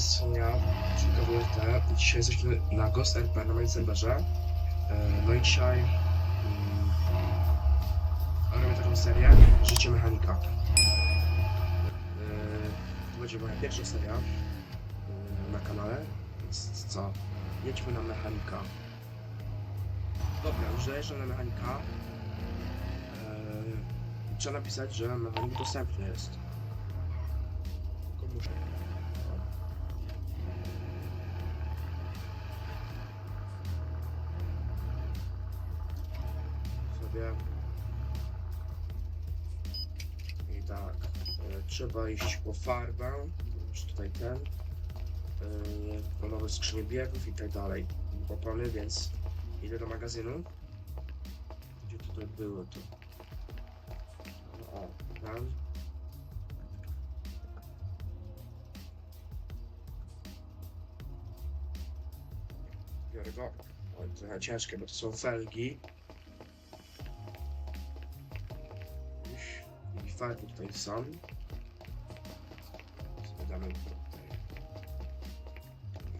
jest Sonia, WRT. Dzisiaj jesteśmy na Ghost RP na moim serwerze. E, No i dzisiaj mm, robię taką serię Życie mechanika. E, To będzie moja pierwsza seria e, na kanale, więc co? Jedźmy na mechanika. Dobra, już dojeżdżam na mechanika. Trzeba napisać, że mechanik dostępny jest. Tylko muszę. Trzeba iść po farbę już tutaj ten e, po nowe skrzynie biegów i tak dalej. Opony, więc idę do magazynu. Gdzie tutaj było to? O, tam biorę go. Oj, trochę ciężkie, bo to są felgi. I farby tutaj są.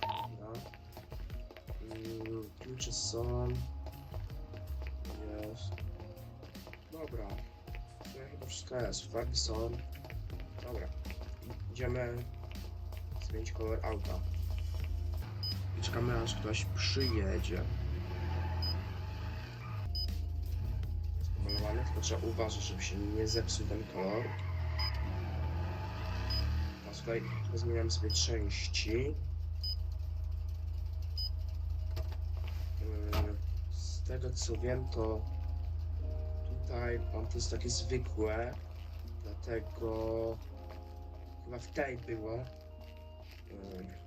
Dobra. Mm, Klucze są. Jest. Dobra. To chyba wszystko jest. Farby są. Dobra. Idziemy zmienić kolor auta. I czekamy aż ktoś przyjedzie. jest pomalowany, tylko trzeba uważać, żeby się nie zepsuł ten kolor. Tutaj zmieniamy sobie części. Yy, Z tego co wiem, to tutaj on to jest takie zwykłe, dlatego chyba w tej było. Yy,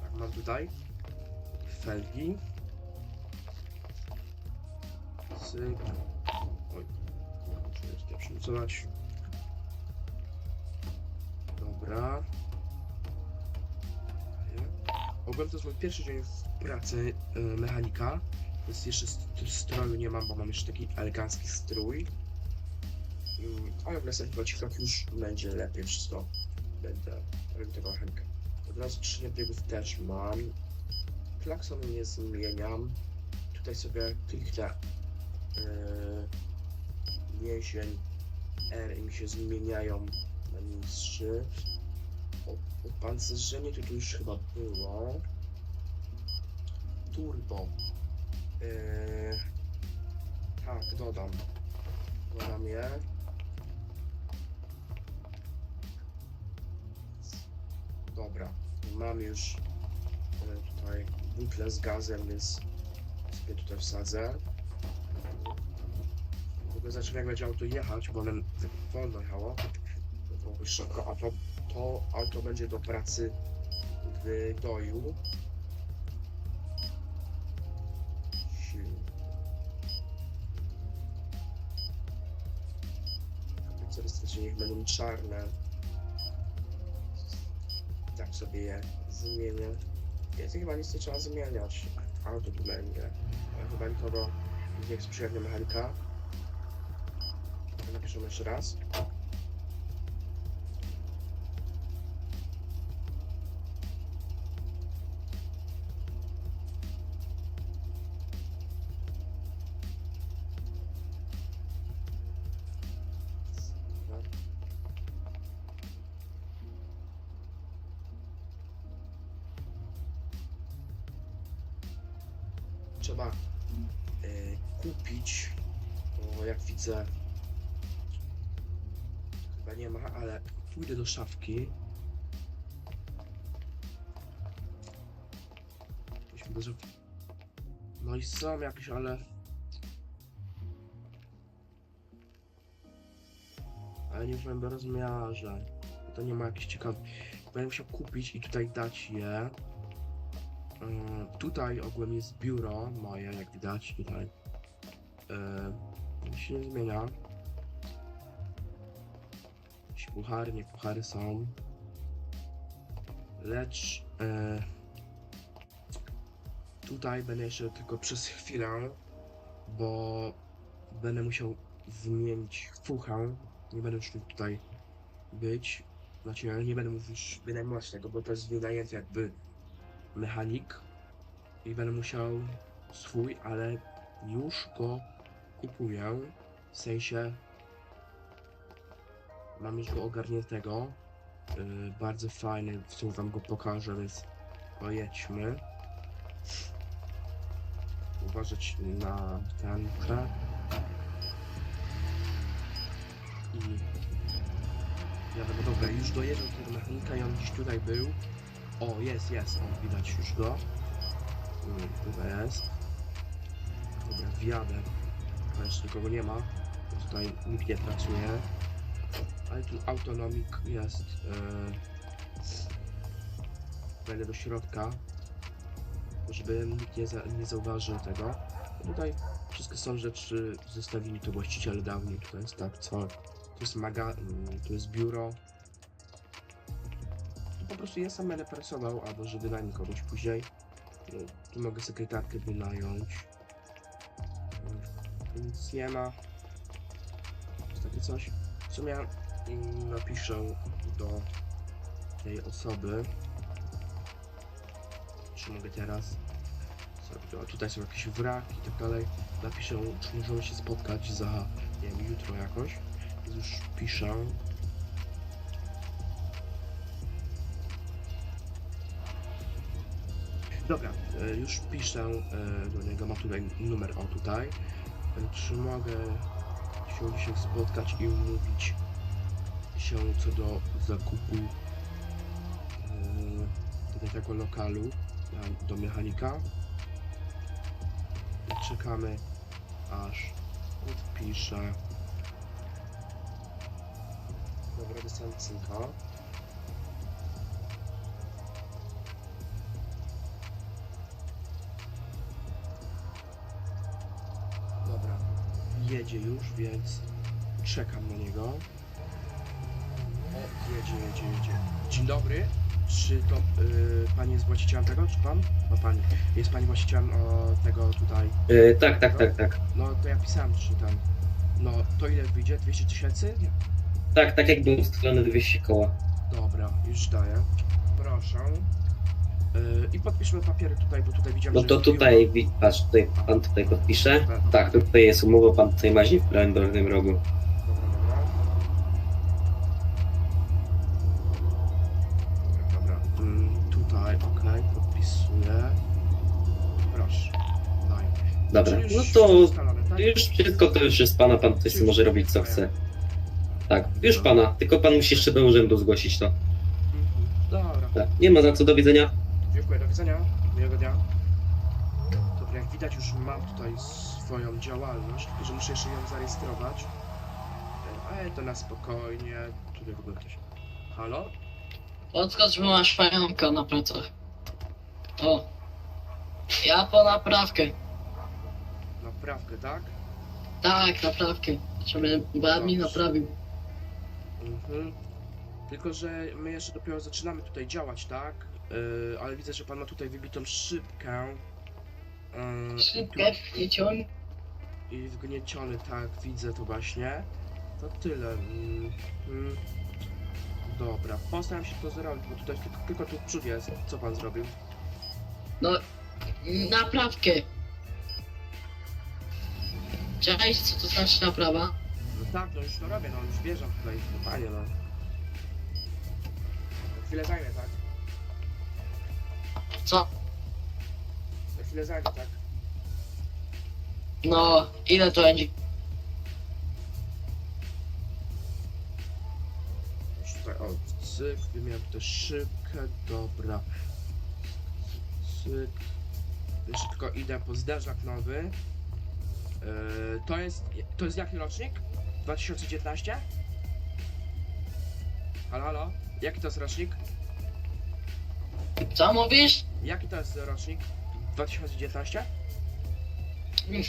Tak, mam tutaj felgi. Syk. Oj, muszę tutaj przylucować. Dobra. Ogólnie to jest mój pierwszy dzień w pracy y, mechanika. Więc jeszcze st- stroju nie mam, bo mam jeszcze taki elegancki strój. Mm, Ale w następnych odcinkach już będzie lepiej wszystko. Będę robił tego mechanika. Od razu skrzynię biegów też mam. Klaksonu nie zmieniam. Tutaj sobie kliknę yy, R i mi się zmieniają na niższy. O, opancerzenie to tu już chyba było. Turbo. Yy, tak, dodam. Dodam je. Dobra, mam już yy, tutaj butlę z gazem, więc sobie tutaj wsadzę. Ogóle zobaczymy jak będzie auto jechać, bo one wolno jechało. To byłoby szybko, a to, to auto będzie do pracy w doju. Silnik. Charakterystyczne niech będą czarne. Tak sobie je zmienię. Jest chyba nic nie trzeba zmieniać. Auto tu będzie. Ale chyba nikogo nie na mechanika. Napiszemy jeszcze raz. Trzeba e, kupić, bo jak widzę chyba nie ma, ale pójdę do szafki. No i są jakieś, ale... Ale nie w moim rozmiarze. To nie ma jakichś ciekawych... Będę musiał kupić i tutaj dać je. Yy, tutaj ogólnie jest biuro moje, jak widać tutaj. Nic się nie zmienia. Jakieś puchary, nie puchary są. Lecz e, tutaj będę jeszcze tylko przez chwilę, bo będę musiał zmienić fuchę. Nie będę już tutaj być. Znaczy nie będę mówił już wynajmować tego, bo to jest wynajęty jakby mechanik i będę musiał swój, ale już go kupuję. W sensie mam już go ogarniętego. Yy, bardzo fajny, w sumie wam go pokażę, więc pojedźmy. Uważać na tankę. I Wiadomo, dobra, już dojeżdżam do mechanika i on gdzieś tutaj był. O, jest, jest, o, widać już go. Mm, Tutaj jest. Dobra, wjadę. A jeszcze nikogo nie ma. Tutaj nikt nie pracuje. Ale tu autonomik jest. Yy... Do środka. Żeby nikt nie, za, nie zauważył tego. Tutaj wszystko są rzeczy, zostawili to właściciele dawniej. Tutaj jest tak, co tu jest maga, mm, tu jest biuro. Po prostu ja sam będę pracował, albo że wynajmę kogoś później. No, Tu mogę sekretarkę wynająć. Tu nic nie ma. Jest takie coś. W sumie napiszę do tej osoby. Czy mogę teraz? tutaj są jakieś wraki i tak dalej. Napiszę, czy możemy się spotkać za, nie wiem, jutro jakoś. Już piszę. Dobra, e, już piszę e, do niego, ma tutaj numer, o tutaj. E, Czy mogę się dzisiaj spotkać i umówić się co do zakupu tutaj tego lokalu do mechanika. Czekamy aż odpisze. Dobra, cynka. Jedzie już, więc czekam na niego. O, jedzie, jedzie, jedzie. Dzień dobry. Czy to y, pani jest właścicielem tego, czy pan? No pani. Jest pani właścicielem o, tego tutaj. E, tak, tak, tak, tak. No to ja pisałem, czy tam. No to ile wyjdzie? 200 tysięcy? Nie. Tak, tak jak było ustalone 200 koła. Dobra, już daję. Proszę. Yy, I podpiszmy papiery tutaj, bo tutaj widziałem, No że to jest tutaj, wi- patrz, tutaj pan tutaj podpisze. biuro. Tak, tutaj jest umowa, pan tutaj maźni w prawym dolnym rogu. Dobra, dobra. Dobra, dobra. Mm, tutaj, okej, podpisuję. Proszę. Dobra, Czyli no to ustalone, tak? już wszystko to już jest pana, pan tutaj sobie może robić co chce. Tak, już pana, tylko pan musi jeszcze do urzędu zgłosić to. Mhm. Dobra. Tak, nie ma za co, do widzenia. Dziękuję, do widzenia. Miłego dnia. Dobra, jak widać już mam tutaj swoją działalność, tylko że muszę jeszcze ją zarejestrować. E, Ale to na spokojnie. Tutaj w ogóle ktoś. Halo? Podskocz, bo masz pająka na plecach. O. Ja po naprawkę. Naprawkę, tak? Tak, naprawkę. Żeby brat mi naprawił. Mhm. Tylko, że my jeszcze dopiero zaczynamy tutaj działać, tak? Yy, ale widzę, że pan ma tutaj wybitą szybkę. Yy, Szybkę, nie ciąg. I wgnieciony, tak, widzę to właśnie. To tyle. Mm, mm. Dobra, postaram się to zrobić, bo tutaj tylko, tylko tu przód jest. Co pan zrobił? Naprawkę. Cześć, co to znaczy naprawa? No tak, no już to robię, no już wjeżdżam tutaj, no panie, no. Na chwilę zajmie, tak? Co? Na chwilę zajmie, tak? No, ile to będzie? Już tutaj, o, cyk, wymieniam tutaj szybkę, dobra. Cyk. Tylko idę po zderzak nowy. Yy, to jest, to jest jaki rocznik? 2019? Halo, halo? Jaki to jest rocznik? Co mówisz? Jaki to jest rocznik? 2019?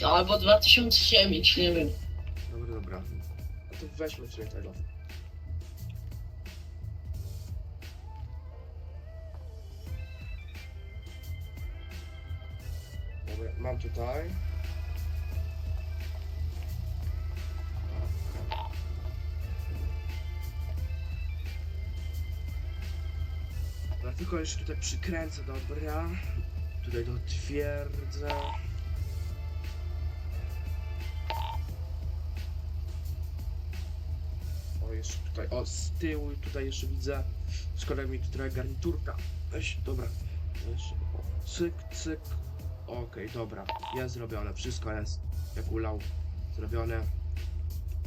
Albo 2009, nie wiem. Dobra, dobra. No to weźmy sobie tego. Dobra, mam tutaj. Tylko jeszcze tutaj przykręcę, dobra. Tutaj dotwierdzę. O, jeszcze tutaj, o, z tyłu tutaj jeszcze widzę. Szkoda mi tutaj garniturka. Weź, dobra. Jeszcze, cyk, cyk. Okej, dobra. Jest zrobione, wszystko jest. Jak ulał. Zrobione.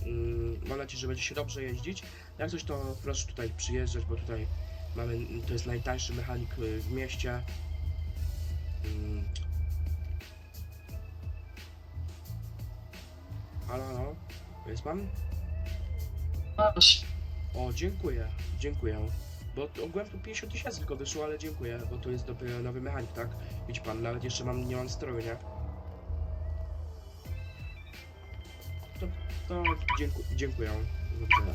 Mm, mam nadzieję, że będzie się dobrze jeździć. Jak coś to proszę tutaj przyjeżdżać, bo tutaj mamy, to jest najtańszy mechanik y, w mieście. Mm. Halo, halo, jest pan? Masz. O, dziękuję, dziękuję. Bo to- ogółem tu 50 tysięcy tylko wyszło, ale dziękuję, bo to jest dopiero nowy mechanik, tak? Widzi pan, nawet jeszcze mam, nie mam stroju, nie? To, to dziękuję, dziękuję. Widzenia.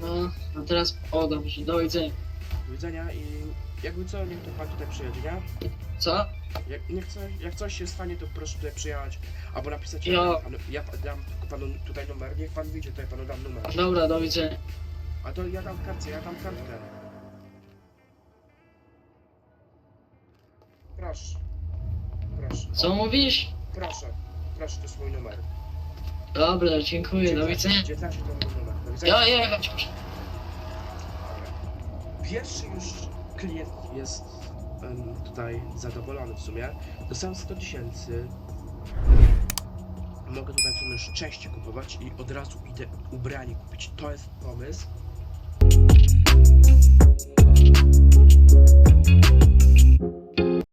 No, a teraz, o dobrze, do widzenia. Do widzenia i jakby co, niech to pan tutaj przyjedzie, nie? Co? Jak, nie chcę, jak coś się stanie, to proszę tutaj przyjechać, albo napisać, Jo. panu, ja pa- dam panu tutaj numer, niech pan wyjdzie, tutaj panu dam numer. Dobra, do widzenia. A to ja dam kartę, ja dam kartkę. Proszę. Proszę. Co mówisz? Proszę. Proszę, to jest mój numer. Dobra, dziękuję, do widzenia. 19 to mój numer. Ja jechać muszę. Pierwszy już klient jest em, tutaj zadowolony w sumie. Dostałem 100 tysięcy. Mogę tutaj w sumie już częściej kupować i od razu idę ubranie kupić. To jest pomysł.